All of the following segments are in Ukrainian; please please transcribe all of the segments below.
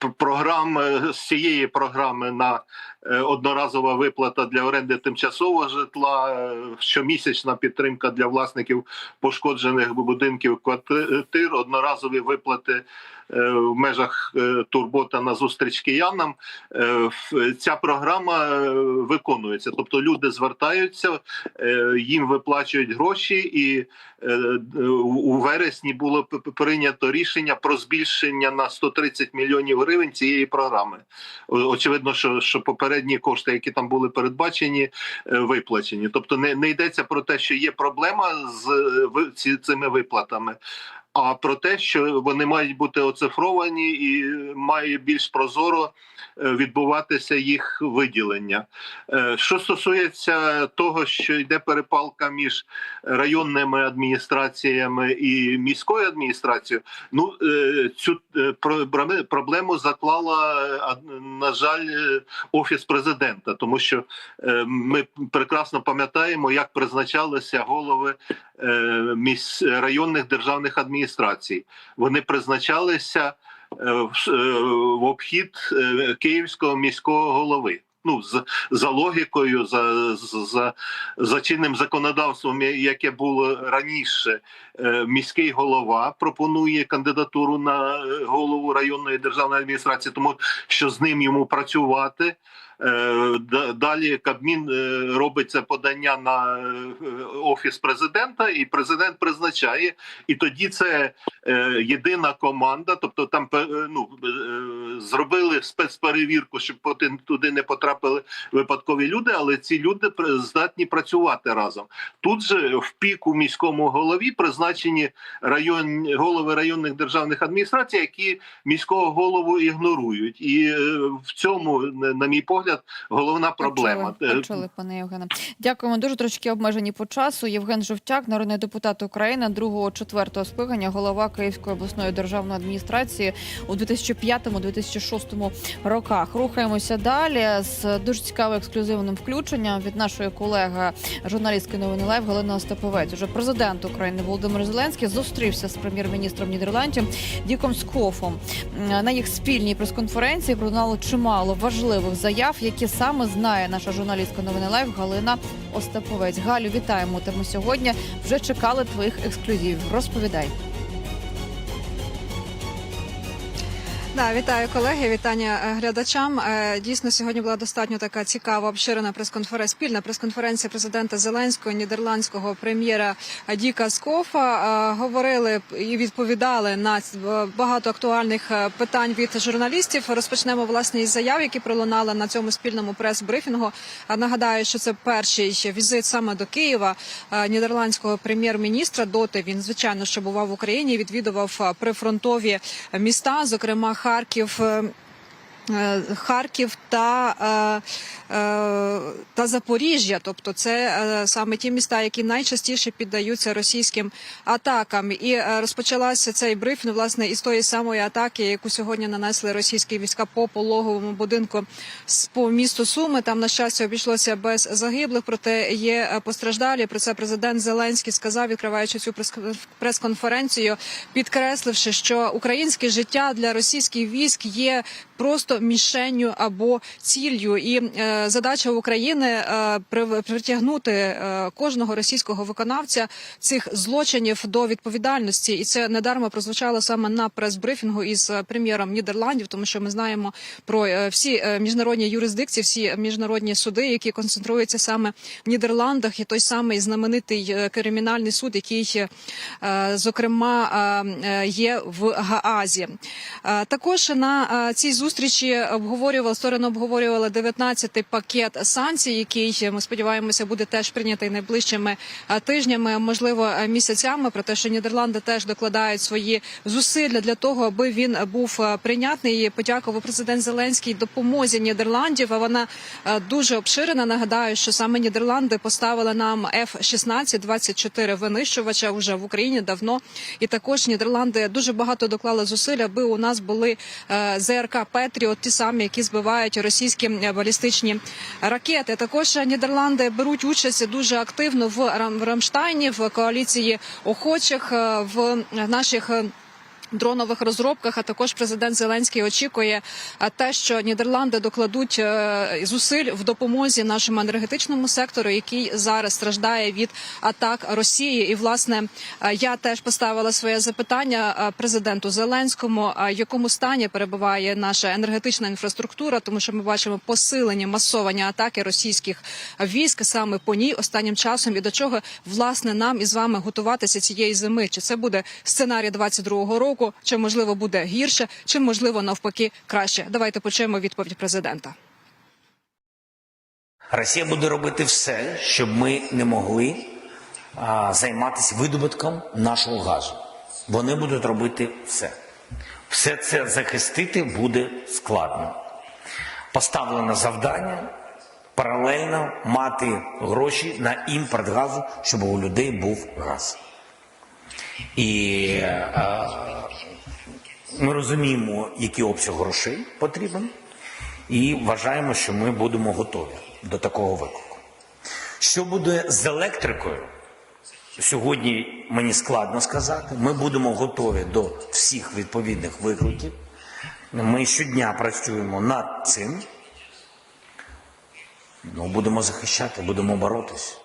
п- програми з цієї програми на е, одноразова виплата для оренди тимчасового житла, е, щомісячна підтримка для власників пошкоджених будинків квартир, одноразові виплати е, в межах е, турбота на зустріч киянам. Е, Ця програма е, виконується, тобто люди звертаються, е, їм виплачують гроші, і е, у вересні було прийнято рішення про збільшення на 130 мільйонів гривень цієї програми. Очевидно, що, що попередні кошти, які там були передбачені, е, виплачені. Тобто не, не йдеться про те, що є проблема з е, цими виплатами. А про те, що вони мають бути оцифровані і має більш прозоро е, відбуватися їх виділення. Е, Що стосується того, що йде перепалка між районними адміністраціями і міською адміністрацією, ну е, цю е, про- проблему заклала е, на жаль е, офіс президента, тому що е, ми прекрасно пам'ятаємо, як призначалися голови е, міс районних державних адміністрацій. Вони призначалися е, е, в обхід е, київського міського голови. Ну, з, за логікою, за, за, за чинним законодавством, яке було раніше, міський голова пропонує кандидатуру на голову районної державної адміністрації, тому що з ним йому працювати. Е, Далі Кабмін е, робить це подання на е, офіс президента, і президент призначає. І тоді це єдина команда. Тобто, там ну зробили спецперевірку, щоб туди не потрапили випадкові люди, але ці люди здатні працювати разом. Тут же в піку міському голові призначені район голови районних державних адміністрацій, які міського голову ігнорують, і в цьому, на мій погляд, головна проблема. Почули, почули, пане Євгене. Дякуємо. Дуже трошки обмежені по часу. Євген Жовтяк, народний депутат України, другого четвертого скликання, голова Київської обласної державної адміністрації у 2005-2006 роках. Рухаємося далі з дуже цікавим ексклюзивним включенням від нашої колеги журналістки новини Лайв Галини Остаповець. Уже президент України Володимир Зеленський зустрівся з прем'єр-міністром Нідерландів Діком Скофом. На їх спільній прес-конференції пролунало чимало важливих заяв, які саме знає наша журналістка новини Лайв Галина Остаповець. Галю, вітаємо тебе сьогодні. Вже чекали твоїх ексклюзивів. Розповідай. Да, вітаю колеги, вітання е, глядачам. Е, Дійсно, сьогодні була достатньо така цікава обширена прес-конференція, спільна прес-конференція президента Зеленського, нідерландського прем'єра Діка Скофа. Е, Говорили і відповідали на е, багато актуальних е, питань від журналістів. Розпочнемо власне із заяв, які пролунали на цьому спільному прес-брифінгу. Е, Нагадаю, що це перший візит саме до Києва е, нідерландського прем'єр-міністра. Доти він звичайно що бував в Україні. Відвідував е, прифронтові міста, зокрема Харків. е, е, Харків та, е, та Запоріжжя, тобто це е, саме ті міста, які найчастіше піддаються російським атакам. І е, розпочалася цей брифінг власне із тої самої атаки, яку сьогодні нанесли російські війська по пологовому будинку по місту Суми. Там на щастя обійшлося без загиблих, проте є е, постраждалі. Про це президент Зеленський сказав, відкриваючи цю прес- прес-конференцію, підкресливши, що українське життя для російських військ є просто мішенню або ціллю. І е, задача України е, притягнути е, кожного російського виконавця цих злочинів до відповідальності. І це недарма прозвучало саме на прес-брифінгу із е, прем'єром Нідерландів, тому що ми знаємо про всі міжнародні юрисдикції, всі міжнародні суди, які концентруються саме в Нідерландах, і той самий знаменитий кримінальний суд, який зокрема є в Гаазі. Також на цій зустрічі обговорювали сторони обговорювали 19-й пакет санкцій, який ми сподіваємося буде теж прийнятий найближчими тижнями, можливо, місяцями. Про те, що Нідерланди теж докладають свої зусилля для того, аби він був прийнятний. І Подякував президент Зеленський допомозі Нідерландів. А вона дуже обширена. Нагадаю, що саме Нідерланди поставили нам F-16 24 винищувача вже в Україні давно. І також Нідерланди дуже багато доклали зусиль, аби у нас були е, ЗРК Петріот, ті самі, які збивають російські е, балістичні ракети. Також Нідерланди беруть участь дуже активно в Рам- в Рамштайні, в коаліції охочих е, в наших. Дронових розробках. А також президент Зеленський очікує те, що Нідерланди докладуть е, зусиль в допомозі нашому енергетичному сектору, який зараз страждає від атак Росії. І власне е, я теж поставила своє запитання е, президенту Зеленському, в якому стані перебуває наша енергетична інфраструктура, тому що ми бачимо посилені масовані атаки російських військ саме по ній останнім часом. І до чого власне нам із вами готуватися цієї зими? Чи це буде сценарій 22-го року, чи можливо буде гірше, чи можливо навпаки краще? Давайте почуємо відповідь президента. Росія буде робити все, щоб ми не могли займатися видобутком нашого газу. Вони будуть робити все. Все це захистити буде складно. Поставлено завдання паралельно мати гроші на імпорт газу, щоб у людей був газ. І е, ми розуміємо, який обсяг грошей потрібен, і вважаємо, що ми будемо готові до такого виклику. Що буде з електрикою? Сьогодні мені складно сказати. Ми будемо готові до всіх відповідних викликів. Ми щодня працюємо над цим. Ну, будемо захищати, будемо боротися.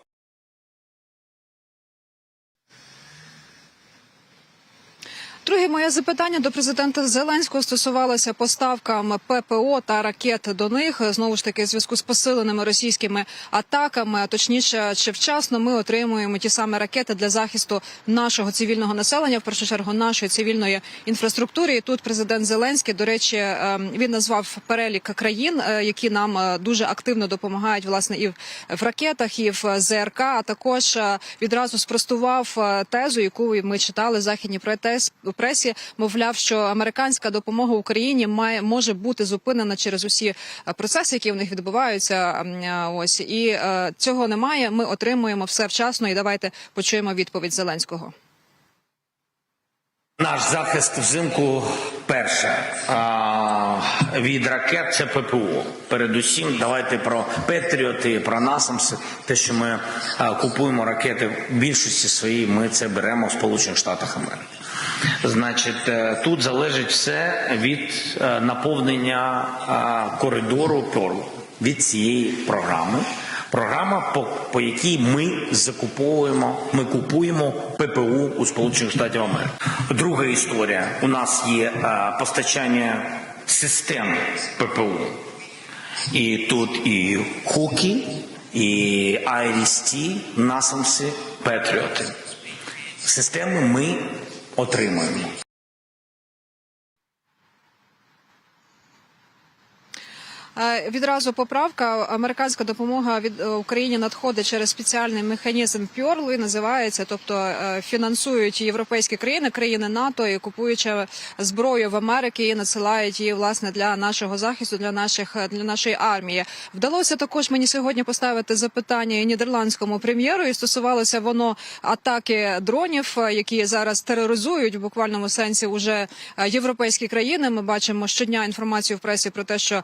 Друге моє запитання до президента Зеленського стосувалося поставкам ППО та ракет до них. Знову ж таки, в зв'язку з посиленими російськими атаками, а точніше, чи вчасно ми отримуємо ті самі ракети для захисту нашого цивільного населення, в першу чергу нашої цивільної інфраструктури. І тут президент Зеленський, до речі, ем, він назвав перелік країн, е, які нам е, дуже активно допомагають власне і в- ракетах, і в ЗРК. А також е, відразу спростував тезу, яку ми читали в західній пресі. Мовляв, що американська допомога Україні має може бути зупинена через усі е, процеси, які в них відбуваються. Е, Ось і е, цього немає. Ми отримуємо все вчасно. І давайте почуємо відповідь Зеленського. Наш захист взимку перше а, від ракет це ППО. Передусім, давайте про Петріоти, про Насамс. Те, що ми а, купуємо ракети в більшості своїй, ми це беремо в Сполучених Штатах Америки. Значить, е, тут залежить все від е, наповнення коридору Перл від цієї програми. Програма, по, по якій ми закуповуємо, ми купуємо ППУ у Сполучених Штатів Америки. Друга історія: у нас є е, постачання систем ППУ. І тут і Хукі, і IRIS-T, Насамси, Петріоти. Системи ми отримуємо. Е, Відразу поправка. Американська допомога від е, Україні надходить через спеціальний механізм Пьорл і називається, тобто е, фінансують європейські країни, країни НАТО і купуючи зброю в Америці, і надсилають її власне для нашого захисту, для наших для нашої армії. Вдалося також мені сьогодні поставити запитання нідерландському прем'єру, і стосувалося воно атаки дронів, е, які зараз тероризують в буквальному сенсі уже е, європейські країни. Ми бачимо щодня інформацію в пресі про те, що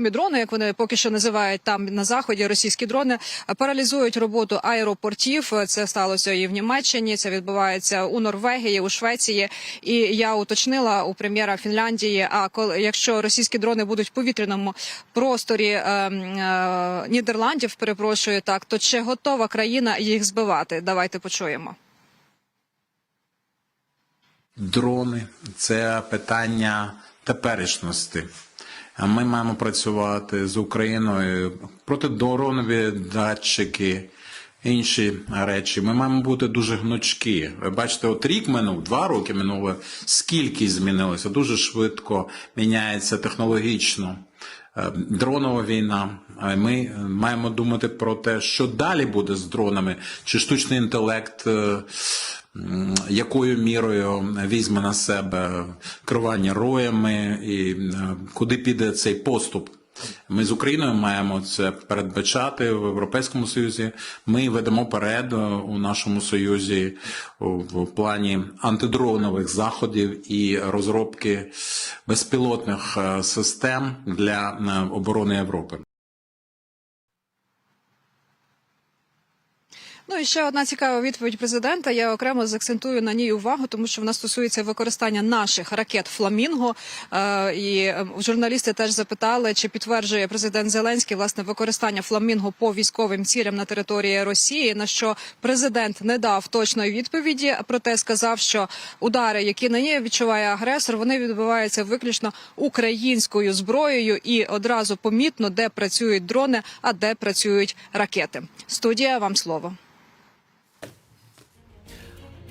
невідомі дрони, як вони поки що називають там на заході, російські дрони паралізують роботу аеропортів. Це сталося і в Німеччині. Це відбувається у Норвегії, у Швеції. І я уточнила у прем'єра Фінляндії. А коли якщо російські дрони будуть в повітряному просторі е, е, Нідерландів, перепрошую так, то чи готова країна їх збивати? Давайте почуємо. Дрони це питання теперішності. Ми маємо працювати з Україною протидронові датчики, інші речі. Ми маємо бути дуже гнучкі. Ви бачите, от рік минув, два роки минуло. Скільки змінилося? Дуже швидко міняється технологічно. Е, Дронова війна. Ми маємо думати про те, що далі буде з дронами, чи штучний інтелект. Якою мірою візьме на себе керування роями і е, куди піде цей поступ. Ми з Україною маємо це передбачати в Європейському Союзі. Ми ведемо перед е, у нашому союзі в плані антидронових заходів і розробки безпілотних е, систем для оборони Європи. Ну і ще одна цікава відповідь президента. Я окремо заакцентую на ній увагу, тому що вона стосується використання наших ракет Фламінго. Е, і е, журналісти теж запитали, чи підтверджує президент Зеленський власне використання Фламінго по військовим цілям на території Росії. На що президент не дав точної відповіді, проте сказав, що удари, які нині відчуває агресор, вони відбуваються виключно українською зброєю, і одразу помітно, де працюють дрони, а де працюють ракети. Студія вам слово.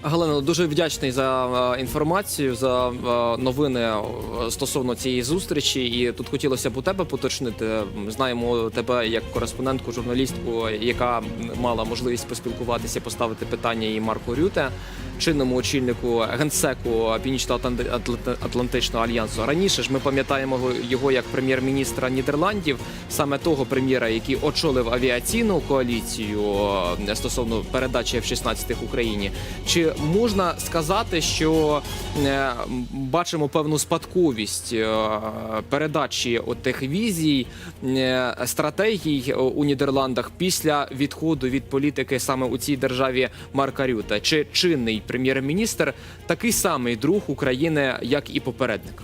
Галина, дуже вдячний за е, інформацію, за е, новини е, стосовно цієї зустрічі. І тут хотілося б у тебе поточнити. Знаємо тебе як кореспондентку, журналістку, яка мала можливість поспілкуватися, поставити питання і Марку Рюте, чинному очільнику генсеку Північно-Атлантичного альянсу. Раніше ж ми пам'ятаємо його як прем'єр-міністра Нідерландів, саме того прем'єра, який очолив авіаційну коаліцію стосовно передачі F-16 Україні. Чи можна сказати, що е, бачимо певну спадковість е, передачі тих візій, е, стратегій у Нідерландах після відходу від політики саме у цій державі Марка Рюта? Чи чинний прем'єр-міністр такий самий друг України, як і попередник?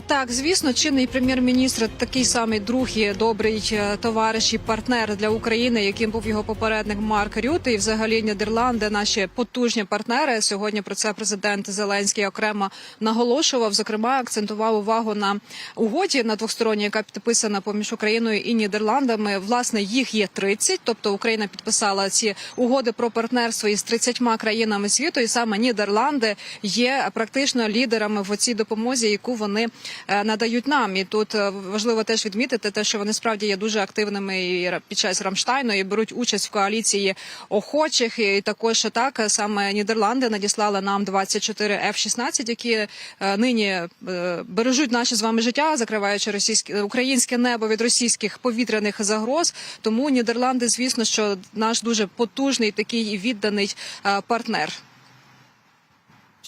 Так, звісно, чинний прем'єр-міністр такий самий друг і добрий е, товариш і партнер для України, яким був його попередник Марк Рюте. І взагалі Нідерланди, наші потужні партнери. Сьогодні про це президент Зеленський окремо наголошував. Зокрема, акцентував увагу на угоді на двосторонній, яка підписана поміж Україною і Нідерландами. Власне, їх є 30, тобто Україна підписала ці угоди про партнерство із 30 країнами світу, і саме Нідерланди є практично лідерами в цій допомозі, яку вони надають нам. І тут е, важливо теж відмітити те, що вони справді є дуже активними і під час Рамштайну і беруть участь в коаліції охочих. І також так е, саме Нідерланди надіслали нам 24 F-16, які е, нині е, бережуть наше з вами життя, закриваючи російське українське небо від російських повітряних загроз. Тому Нідерланди, звісно, що наш дуже потужний такий відданий е, партнер.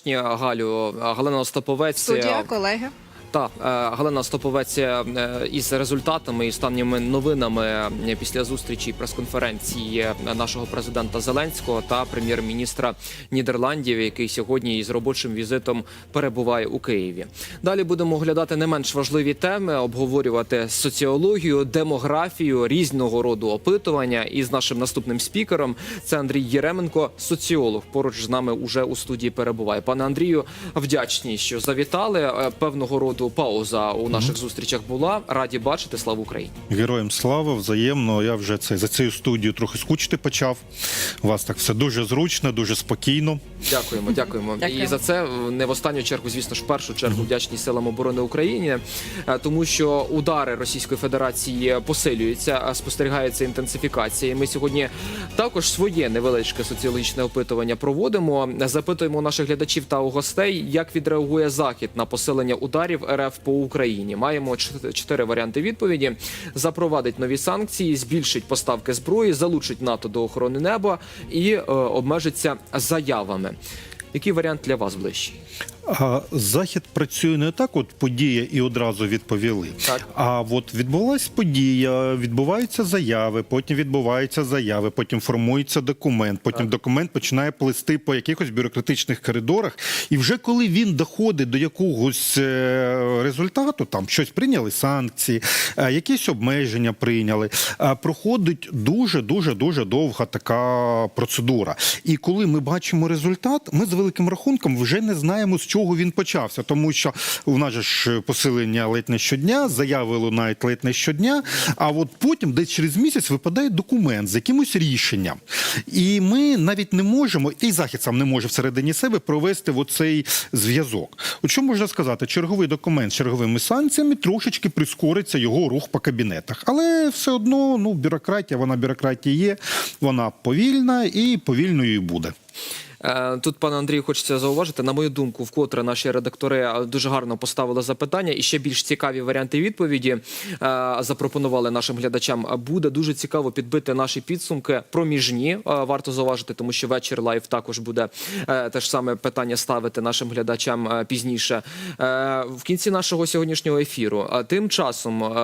Галю, Галина Остаповець. Студія, колеги. Та е, Галина Стоповець е, із результатами і останніми новинами е, після зустрічі прес-конференції нашого президента Зеленського та прем'єр-міністра Нідерландів, який сьогодні із робочим візитом перебуває у Києві. Далі будемо оглядати не менш важливі теми, обговорювати соціологію, демографію, різного роду опитування. І з нашим наступним спікером це Андрій Єременко, соціолог. Поруч з нами уже у студії перебуває. Пане Андрію, вдячні, що завітали. Певного роду пауза у наших зустрічах була. Раді бачити. Слава Україні! Героям слава, взаємно. Я вже це за цією студією трохи скучити почав. У вас так все дуже зручно, дуже спокійно. Дякуємо, дякуємо. І за це е, не в останню чергу, звісно ж, в першу чергу вдячні силам оборони України, е, тому що удари Російської Федерації посилюються, спостерігається інтенсифікація. І Ми сьогодні також своє невеличке соціологічне опитування проводимо. Запитуємо наших глядачів та у гостей, як відреагує захід на посилення ударів РФ по Україні. Маємо чот- чотири варіанти відповіді: запровадить нові санкції, збільшить поставки зброї, залучить НАТО до охорони неба і е, обмежиться заявами. Який варіант для вас ближчий? А захід працює не так, от подія і одразу відповіли. Так. А от відбулась подія, відбуваються заяви, потім відбуваються заяви, потім формується документ. Потім документ починає плисти по якихось бюрократичних коридорах. І вже коли він доходить до якогось е, результату, там щось прийняли санкції, е, якісь обмеження прийняли. е, Проходить дуже дуже дуже довга така процедура. І коли ми бачимо результат, ми з великим рахунком вже не знаємо, з чого він почався, тому що у нас ж посилення ледь не щодня, заяви лунають ледь не щодня. А от потім, десь через місяць, випадає документ з якимось рішенням. І ми навіть не можемо, і захід сам не може всередині себе провести оцей зв'язок. От що можна сказати? Черговий документ з черговими санкціями трошечки прискориться його рух по кабінетах. Але все одно, ну, бюрократія, вона бюрократія є, вона повільна і повільною і буде. Е, Тут, пане Андрію, хочеться зауважити. На мою думку, вкотре наші редактори е, дуже гарно поставили запитання, і ще більш цікаві варіанти відповіді е, запропонували нашим глядачам. Буде дуже цікаво підбити наші підсумки проміжні. Варто зауважити, тому що вечір лайв також буде те ж саме питання ставити нашим глядачам пізніше. В кінці нашого сьогоднішнього ефіру. Тим часом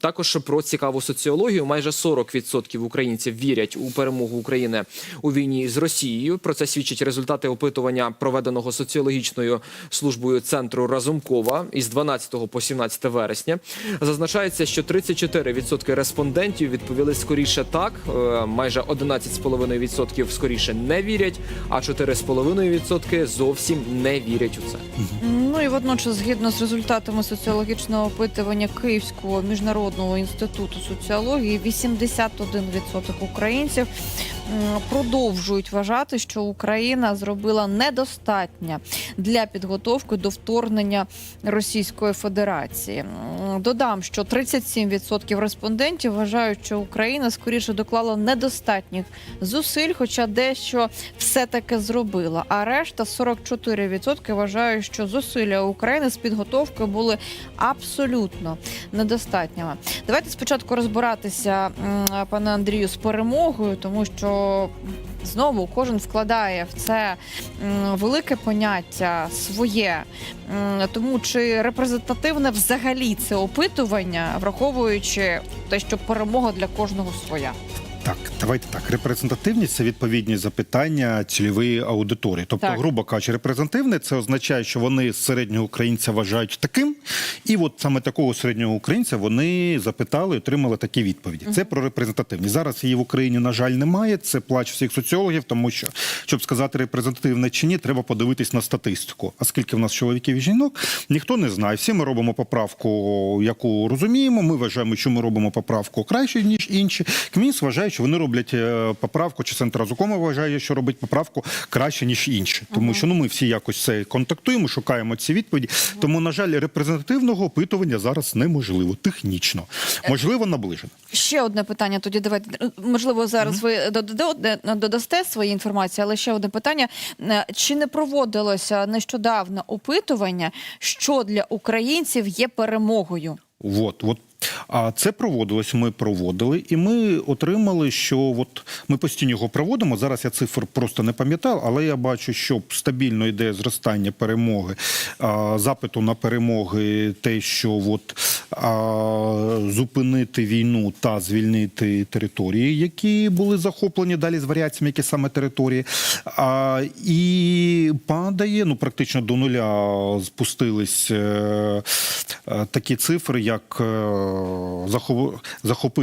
також про цікаву соціологію. Майже 40% українців вірять у перемогу України у війні з Росією. Про це свідчать результати опитування, проведеного соціологічною службою центру Разумкова із 12 по 17 вересня. Зазначається, що 34% респондентів відповіли скоріше так, е, майже 11,5% скоріше не вірять, а 4,5% зовсім не вірять у це. Ну і водночас, згідно з результатами соціологічного опитування Київського міжнародного інституту соціології, 81% українців продовжують вважати, що Україна зробила недостатньо для підготовки до вторгнення Російської Федерації. Додам, що 37% респондентів вважають, що Україна скоріше доклала недостатніх зусиль, хоча дещо все-таки зробила. А решта 44% вважають, що зусилля України з підготовки були абсолютно недостатніми. Давайте спочатку розбиратися, пане Андрію, з перемогою, тому що знову кожен вкладає в це велике поняття своє. Тому чи репрезентативне взагалі це опитування, враховуючи те, що перемога для кожного своя. Так, давайте так. Репрезентативність це відповідні запитання цільової аудиторії. Тобто, Так. грубо кажучи, репрезентативне це означає, що вони середнього українця вважають таким, і от саме такого середнього українця вони запитали, і отримали такі відповіді. Це про репрезентативність. Зараз її в Україні, на жаль, немає. Це плач всіх соціологів, тому що щоб сказати репрезентативне чи ні, треба подивитись на статистику. А скільки в нас чоловіків і жінок, ніхто не знає. Всі ми робимо поправку, яку розуміємо. Ми вважаємо, що ми робимо поправку краще ніж інші. Кміс вважає, що вони роблять е, поправку, чи центр Разукома вважає, що робить поправку краще ніж інші, тому що ну ми всі якось це контактуємо, шукаємо ці відповіді. Тому, на жаль, репрезентативного опитування зараз неможливо технічно, можливо, наближено. Ще одне питання. Тоді давайте можливо зараз ви додасте свої інформації, але ще одне питання: Е, чи не проводилося нещодавно опитування, що для українців є перемогою? От, от. А це проводилось, ми проводили, і ми отримали, що от ми постійно його проводимо. Зараз я цифр просто не пам'ятав, але я бачу, що стабільно йде зростання перемоги, запиту на перемоги, те, що от, зупинити війну та звільнити території, які були захоплені далі з варіаціями, які саме території. І падає, ну практично до нуля спустились е, е, такі цифри, як е, захоп- захопити.